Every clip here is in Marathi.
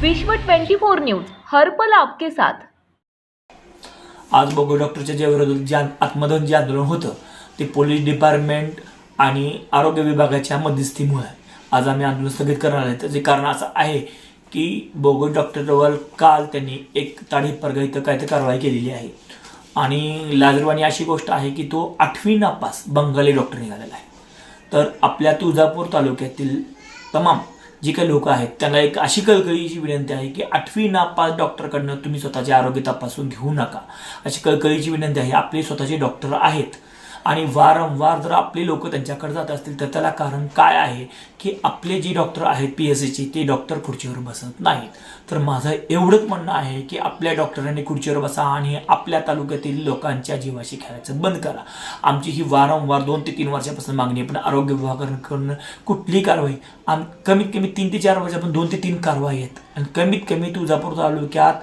विश्व 24 न्यूज हर्पल आपके साथ. आज बघू डॉक्टरच्या जे विरोधात जे आन- आत्मदहन जे आंदोलन होतं ते पोलीस डिपार्टमेंट आणि आरोग्य विभागाच्या मध्यस्थीमुळे आज आम्ही आंदोलन स्थगित करणार आहे. त्याचे कारण असं आहे की बोगस डॉक्टरवर काल त्यांनी एक ताडी परगा इथं काय तर कारवाई केलेली आहे. आणि लाजरवाणी अशी गोष्ट आहे की तो आठवी नापास बंगाली डॉक्टर निघालेला आहे. तर आपल्या तुळजापूर तालुक्यातील तमाम जी काही लोक आहेत त्यांना एक अशी कळकळीची विनंती आहे की आठवी नापास डॉक्टरकडनं तुम्ही स्वतःचे आरोग्य तपासून घेऊ नका. अशी कळकळीची विनंती आहे आपले स्वतःचे डॉक्टर आहेत. आणि वारंवार जर आपले लोक त्यांच्याकडे जात असतील तर त्याला कारण काय आहे की आपले जे डॉक्टर आहेत पी एस सीचे ते डॉक्टर खुर्चीवर बसत नाहीत. तर माझं एवढंच म्हणणं आहे की आपल्या डॉक्टरांनी खुर्चीवर बसा आणि आपल्या तालुक्यातील लोकांच्या जीवाशी खेळायचं बंद करा. आमची ही वारंवार दोन ते तीन वर्षापासून मागणी आहे पण आरोग्य विभागाकडून कुठली कारवाई? आम कमीत कमी तीन ते चार वर्षापासून दोन ते तीन कारवाई आहेत. आणि कमीत कमी तुळजापूर तालुक्यात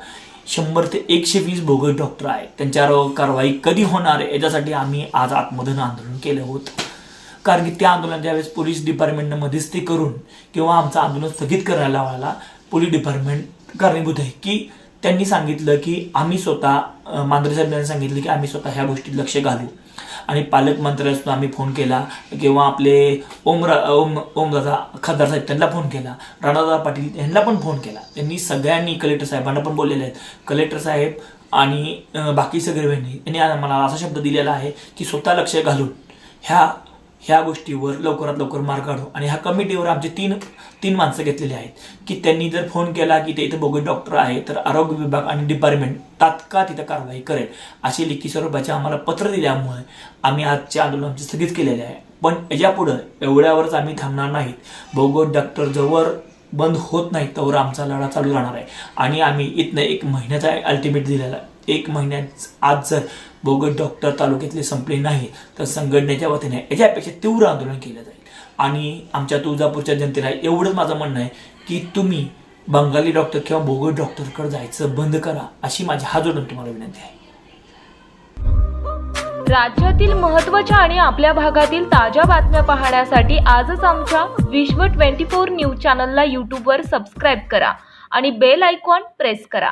शंभर ते एकशे वीस बोगस डॉक्टर आहेत. त्यांच्यावर कारवाई कधी होणार आहे? याच्यासाठी आम्ही आज आत्मधन आंदोलन केलं होतं. कारण की त्या आंदोलन ज्यावेळेस पोलीस डिपार्टमेंटनं मध्यस्थी करून किंवा आमचं आंदोलन स्थगित करायला लावायला पोलीस डिपार्टमेंट कारणीभूत आहे की त्यांनी सांगितलं की आम्ही स्वतः अं, साहेबांनी सांगितलं की आम्ही स्वतः ह्या गोष्टीत लक्ष घालू. आणि पालकमंत्र्याला सुद्धा आम्ही फोन केला. किंवा आपले ओमरा ओम ओमदादा खासदार साहेब त्यांना फोन केला. राणादादा पाटील यांना पण फोन केला. त्यांनी सगळ्यांनी कलेक्टर साहेबांना पण बोललेले आहेत. कलेक्टर साहेब आणि बाकी सगळे बहिणी यांनी मला असा शब्द दिलेला आहे की स्वतः लक्ष घालून ह्या ह्या गोष्टीवर लवकरात लवकर मार्ग काढू. आणि ह्या कमिटीवर आमचे तीन तीन माणसं घेतलेली आहेत. की त्यांनी जर फोन केला की ते इथं बोगस डॉक्टर आहे तर आरोग्य विभाग आणि डिपार्टमेंट तात्काळ तिथं कारवाई करेल. अशी लिखी स्वरूपाचे आम्हाला पत्र दिल्यामुळे आम्ही आजचे आंदोलन स्थगित केलेले आहे. पण याच्यापुढं एवढ्यावरच आम्ही थांबणार नाहीत. बोगस डॉक्टर जवळ बंद होत नाही तोवर आमचा लढा चालू राहणार आहे. आणि आम्ही इथनं एक महिन्याचा अल्टिमेट दिलेला आहे एक महिन्यात आज जर बोगट डॉक्टर तालुक्यातले संपले नाही तर संघटनेच्या वतीने याच्यापेक्षा तीव्र आंदोलन केलं जाईल. आणि आमच्या तुळजापूरच्या जनतेला एवढंच माझं म्हणणं आहे की तुम्ही बंगाली डॉक्टर किंवा बोगट डॉक्टरकडे जायचं बंद करा अशी माझी हा जोडून तुम्हाला विनंती आहे. राज्यातील महत्त्वाच्या आणि आपल्या भागातील ताज्या बातम्या पाहण्यासाठी आजच आमच्या विश्व 24 न्यूज चॅनलला यूट्यूबवर सबस्क्राईब करा आणि बेल आयकॉन प्रेस करा.